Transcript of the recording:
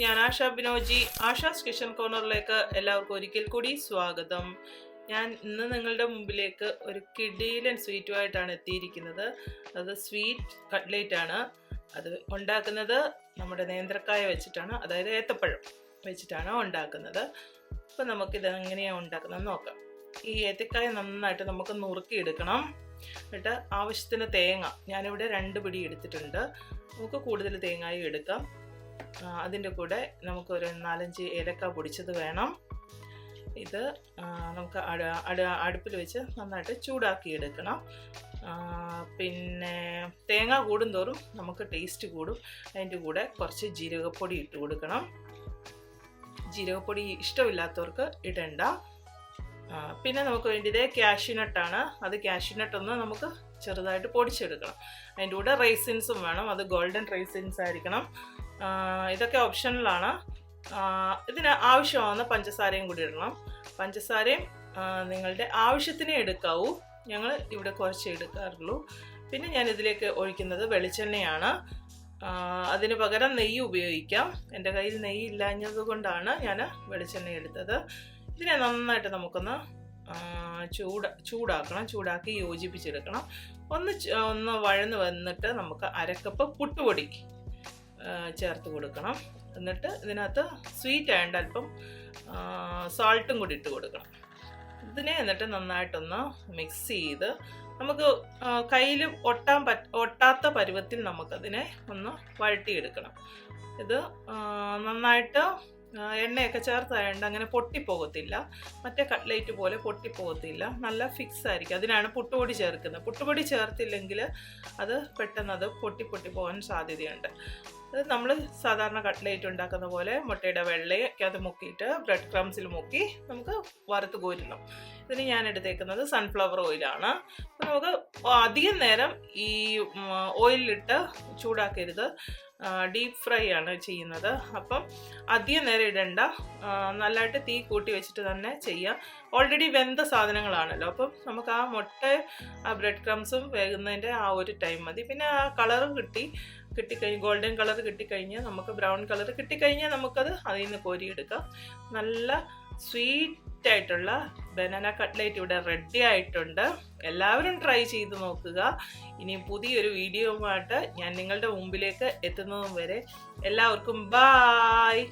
ഞാൻ ആശ ബിനോജി ആശാസ് കിച്ചൺ കോർണറിലേക്ക് എല്ലാവർക്കും ഒരിക്കൽ കൂടി സ്വാഗതം. ഞാൻ ഇന്ന് നിങ്ങളുടെ മുമ്പിലേക്ക് ഒരു കിഡിയിലൻ സ്വീറ്റുമായിട്ടാണ് എത്തിയിരിക്കുന്നത്. അത് സ്വീറ്റ് കട്ട്ലേറ്റ് ആണ് അത് ഉണ്ടാക്കുന്നത് നമ്മുടെ നേന്ത്രക്കായ വെച്ചിട്ടാണ്. അതായത് ഏത്തപ്പഴം വെച്ചിട്ടാണ് ഉണ്ടാക്കുന്നത്. അപ്പോൾ നമുക്കിത് എങ്ങനെയാണ് ഉണ്ടാക്കുന്നത് നോക്കാം. ഈ ഏത്തക്കായ നന്നായിട്ട് നമുക്ക് നുറുക്കിയെടുക്കണം. എന്നിട്ട് ആവശ്യത്തിന് തേങ്ങ. ഞാനിവിടെ രണ്ട് പിടി എടുത്തിട്ടുണ്ട്. നമുക്ക് കൂടുതൽ തേങ്ങയും എടുക്കാം. അതിന്റെ കൂടെ നമുക്കൊരു നാലഞ്ച് ഏലക്ക പൊടിച്ചത് വേണം. ഇത് നമുക്ക് അട അട അടുപ്പിൽ വെച്ച് നന്നായിട്ട് ചൂടാക്കി എടുക്കണം പിന്നെ തേങ്ങ കൂടുന്തോറും നമുക്ക് ടേസ്റ്റ് കൂടും. അതിന്റെ കൂടെ കുറച്ച് ജീരകപ്പൊടി ഇട്ട് കൊടുക്കണം. ജീരകപ്പൊടി ഇഷ്ടമില്ലാത്തവർക്ക് ഇടണ്ട. പിന്നെ നമുക്ക് വേണ്ടിയത് ക്യാഷ്യൂനട്ടാണ് അത് ക്യാഷ്യൂനട്ടൊന്ന് നമുക്ക് ചെറുതായിട്ട് പൊടിച്ചെടുക്കണം. അതിന്റെ കൂടെ റൈസിൻസും വേണം. അത് ഗോൾഡൻ റൈസിൻസ് ആയിരിക്കണം. ഇതൊക്കെ ഓപ്ഷനിലാണ് ഇതിന് ആവശ്യമാവുന്ന പഞ്ചസാരയും കൂടി ഇടണം. പഞ്ചസാരയും നിങ്ങളുടെ ആവശ്യത്തിനേ എടുക്കാവൂ. ഞങ്ങൾ ഇവിടെ കുറച്ച് എടുക്കാറുള്ളൂ. പിന്നെ ഞാൻ ഇതിലേക്ക് ഒഴിക്കുന്നത് വെളിച്ചെണ്ണയാണ്. അതിന് പകരം നെയ്യ് ഉപയോഗിക്കാം. എന്റെ കയ്യിൽ നെയ്യ് ഇല്ലാഞ്ഞത് കൊണ്ടാണ് ഞാൻ വെളിച്ചെണ്ണ എടുത്തത്. ഇതിനെ നന്നായിട്ട് നമുക്കൊന്ന് ചൂട് ചൂടാക്കണം. ചൂടാക്കി യോജിപ്പിച്ചെടുക്കണം. ഒന്ന് ഒന്ന് വഴന്ന് വന്നിട്ട് നമുക്ക് അരക്കപ്പ് പുട്ടുപൊടി ചേർത്ത് കൊടുക്കണം. എന്നിട്ട് ഇതിനകത്ത് സ്വീറ്റ് ആയതുകൊണ്ട് അല്പം സോൾട്ടും കൂടി ഇട്ട് കൊടുക്കണം. ഇതിനെ എന്നിട്ട് നന്നായിട്ടൊന്ന് മിക്സ് ചെയ്ത് നമുക്ക് കയ്യിൽ ഒട്ടാൻ പറ്റ ഒട്ടാത്ത പരുവത്തിൽ നമുക്കതിനെ ഒന്ന് വഴട്ടിയെടുക്കണം ഇത് നന്നായിട്ട് എണ്ണയൊക്കെ ചേർത്തായതുകൊണ്ട് അങ്ങനെ പൊട്ടിപ്പോകത്തില്ല. മറ്റേ കട്ട്ലേറ്റ് പോലെ പൊട്ടിപ്പോകത്തില്ല. നല്ല ഫിക്സ് ആയിരിക്കും. അതിനാണ് പുട്ടുപൊടി ചേർക്കുന്നത്. പുട്ടുപൊടി ചേർത്തില്ലെങ്കിൽ അത് പെട്ടെന്ന് അത് പൊട്ടി പൊട്ടി പോകാൻ സാധ്യതയുണ്ട്. അത് നമ്മൾ സാധാരണ കട്ട്ലേറ്റ് ഉണ്ടാക്കുന്ന പോലെ മുട്ടയുടെ വെള്ളയൊക്കെ അത് മുക്കിയിട്ട് ബ്രെഡ് ക്രംസിൽ മുക്കി നമുക്ക് വറുത്ത് കോരുന്നു. ഇതിന് ഞാൻ എടുത്തേക്കുന്നത് സൺഫ്ലവർ ഓയിലാണ് അപ്പോൾ നമുക്ക് അധികം നേരം ഈ ഓയിലിട്ട് ചൂടാക്കരുത്. ഡീപ്പ് ഫ്രൈ ആണ് ചെയ്യുന്നത്. അപ്പം അധികം നേരം ഇടണ്ട. നല്ലതായിട്ട് തീ കൂട്ടി വെച്ചിട്ട് തന്നെ ചെയ്യാം. ഓൾറെഡി വെന്ത സാധനങ്ങളാണല്ലോ. അപ്പം നമുക്ക് ആ മുട്ട ആ ബ്രെഡ് ക്രംസും വേകുന്നതിന്റെ ആ ഒരു ടൈം മതി. പിന്നെ ആ കളറും കിട്ടി. കിട്ടിക്കഴിഞ്ഞ് ഗോൾഡൻ കളർ കിട്ടിക്കഴിഞ്ഞാൽ നമുക്ക് ബ്രൗൺ കളർ കിട്ടിക്കഴിഞ്ഞാൽ നമുക്കത് അതിൽ നിന്ന് കോരിയെടുക്കാം. നല്ല സ്വീറ്റ് ആയിട്ടുള്ള ബനാന കട്ട്ലേറ്റ് ഇവിടെ റെഡി ആയിട്ടുണ്ട്. എല്ലാവരും ട്രൈ ചെയ്ത് നോക്കുക. ഇനി പുതിയൊരു വീഡിയോ ആയിട്ട് ഞാൻ നിങ്ങളുടെ മുമ്പിലേക്ക് എത്തുന്നതും വരെ എല്ലാവർക്കും ബായ്